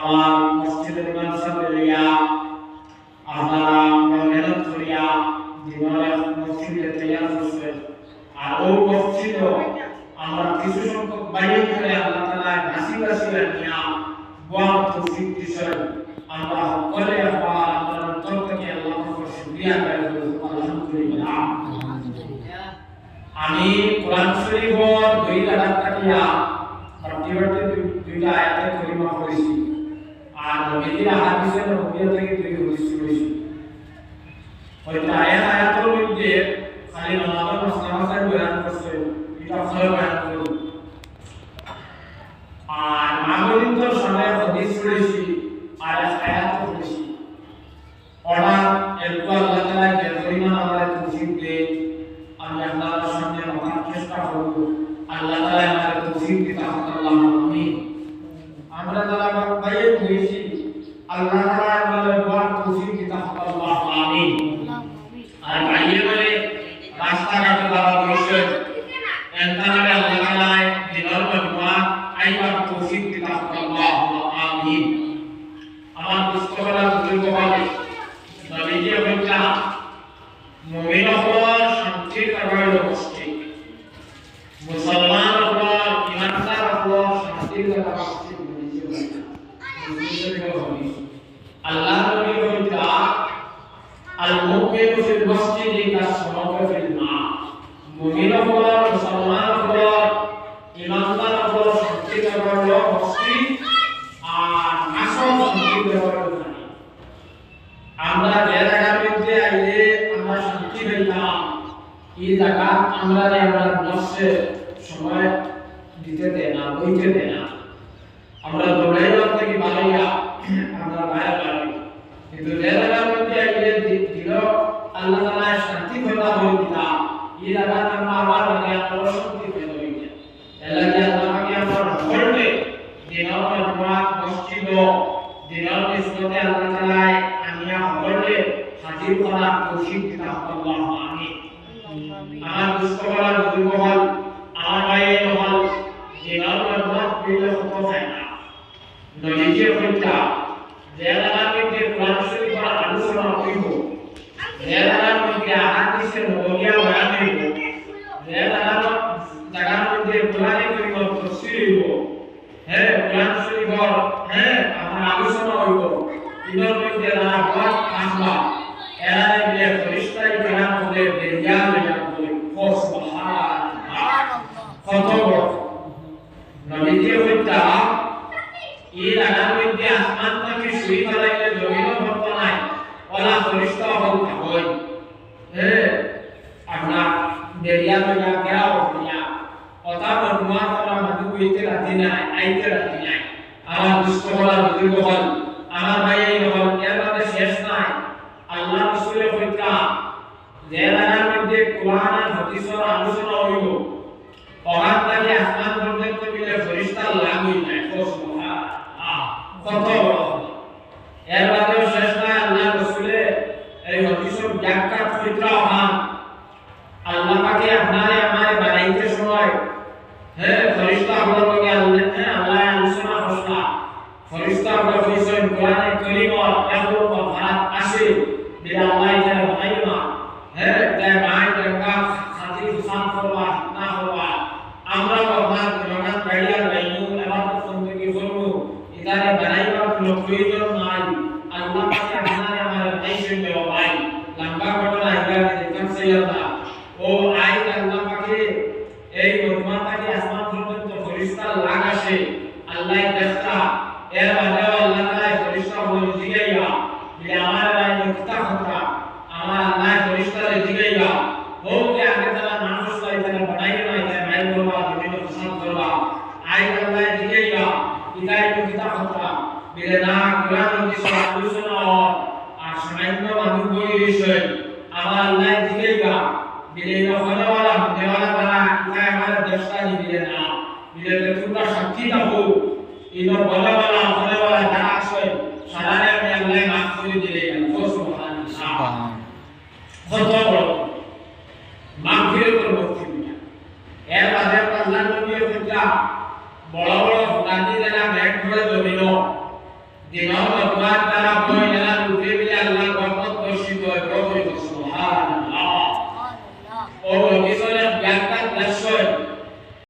আমার মসজিদের সাহেব লিয়া আপনারা মেহনত করিয়া জীবনে মসজিদে তৈরি করছেন আর ওই মসজিদ আমরা কিছু সংখ্যক বাইরে করে আল্লাহ তাআলা বাসি বাসি নিয়া বল তৌফিক দিছেন আমরা সকলে আবার আমাদের অন্তর থেকে আল্লাহর উপর শুকরিয়া আদায় আলহামদুলিল্লাহ। আমি কোরআন শরীফর দুই কাটিয়া প্রতিবারতে দুইটা আয়াতে আর নবীজির হাদিসের নবীয় থেকে দুই হাদিস পড়েছি ওইটা আয়াত আয়াতের মধ্যে খালি নামাজের মশলা মশাই বয়ান করছে, এটা ফলে বয়ান করব আর মাগরিবর সময় হাদিস পড়েছি, আর আয়াত পড়েছি। ওরা একটু আল্লাহ তাআলা যে পরিমাণ আমাদের তৌফিক দেয় আমি আল্লাহর সামনে মাথার চেষ্টা করব। আল্লাহ তাআলা আমাদের তৌফিক দিতে আমরা যারা বাইরে আল্লাহ তাআলা আমাদের দোয়ার তৌফিক দিতে আল্লাহ আমিন। আর বাইরে বলে রাস্তাঘাটে যারা বসে এন্তানারে আল্লাহ তাআলা দিনের মধ্যে আইবার তৌফিক দিতে আল্লাহ আমিন। আমার পুস্তকরা বুজুর্গ বলে নবীজি হইতা মুমিন হওয়ার শান্তির কারণ মুসলমান হওয়ার ইমানদার হওয়ার শান্তির কারণ মসজিদ নবীজি হইতা আল্লাহ নবী হইতা আল মুমিনু ফিল মসজিদি কাসমাকা ফিল মা মুমিন হওয়ার মুসলমান হওয়ার ইমানদার হওয়ার শান্তির কারণ মসজিদ আর আসল শান্তির কারণ আমরা যে জায়গার মধ্যে আইলে আমরা শান্তি পাইতাম এই জায়গা আমরা আমরা নষ্ট সময় দিতে দেয় না বইতে দেয় না আমরা দৌড়াইবার থেকে বাড়াইয়া আমরা বাইরে বাড়াই কিন্তু যে জায়গার মধ্যে আইলে দিল আল্লাহ তালা শান্তি কথা বলে দিতাম এই জায়গা আমরা আবার লাগে আমরা শান্তি পেয়ে হইতে এলাকা আল্লাহকে আমরা বলবে দিনের জমাত মসজিদ দিনের নিসবতে আল্লাহ তাআলা আনিয়া হলে হাজির করা তৌফিক দিতা আল্লাহ আমিন আমার দুষ্টকরা বুজুর্গ হল আমার ভাইয়ের হল দিনের জমাত পেলে হতো যায় না নবীজি হইতা যে জায়গার মধ্যে কোরআন শরীফের আলোচনা হইব যে জায়গার মধ্যে আহাদিসের নববিয়া বয়ান হইব যে জায়গার জায়গার মধ্যে কোরআনে করিম তফসির হইব হ্যাঁ কোরআন শরীফর হ্যাঁ আমরা আলোচনা হইব ইনর মধ্যে যারা বাদ আসবা এরা মিলে ফরিস্তাই কেরাম হলে বেরিয়া লইয়া বলে ও সুবহানাল্লাহ কত বড় নবীজি হইতা এই জায়গার মধ্যে আসমান থেকে শুই ফেলাইলে জমিনও ভরত নাই ওলা ফরিস্তা হল হই হ্যাঁ আপনার বেরিয়া লইয়া মানুষ হইতে রাজি নাই, আইতে রাজি নাই। আমার দুষ্ট বুজুর্গ হল আমার ভাই হল এর মধ্যে শেষ নাই। আল্লাহ রসুলের যে জায়গার মধ্যে কোরআন আলোচনা হইব। ওখান থেকে আসমান পর্যন্ত মিলে কত। এর বাদেও শেষ নাই আল্লাহ রসুলের এই হাদিসের ব্যাখ্যা ফিতরা হন আল্লাহ পাকে আপনারে আমারে বানাইতে সময় হ্যাঁ ফরিস্তা হলো লগে আল্লাহ হ্যাঁ আল্লাহ আলোচনা করলা ফরিস্তা হলো কইছেন কোরআনে কারীম এত ভাত আসে যে আল্লাহ এটা বানাই না হ্যাঁ তাই মাই টাকা খাতি হুসান করবা এখানে বানাইবার কোনো প্রয়োজন নাই আল্লাহ পাকে আপনারে আমারে বানাইছেন দেওয়া ভাই লম্বা ঘটনা এখানে দেখতাম সৈয়দা ও আই আল্লাহ পাকে এই মর্মাতাকে আসমান পর্যন্ত ফরিস্তা লাগ আসে আল্লাহ দেখা এর বাদে আল্লাহ তাআলা ফরিস্তা হলো জিগাইয়া যে আমার ভাই মুক্তা কথা আমার আল্লাহ ফরিস্তা জিগাইয়া ও যে আগে তারা মানুষ তাই তারা বানাই না তাই মাই করবা জমিন পছন্দ করবা আই আল্লাহ জিগাইয়া ইতাই মুক্তা কথা বিলে না কোরআন হাদিস আলোচনা। আর সামান্য মানুষ বই রয়েছে আমার আল্লাহ জিগাইয়া বিলে হলওয়ালা দেওয়ালা বানা ইতাই আমার দেশটা দিলে না। বিলে তোমরা সাক্ষী থাকো। দিলে আল্লাহ নবী হইতা বড় দিন দ্বারা বই যারা রূপে বিলে আল্লাহ রহমত বর্ষিত হয় সুবহান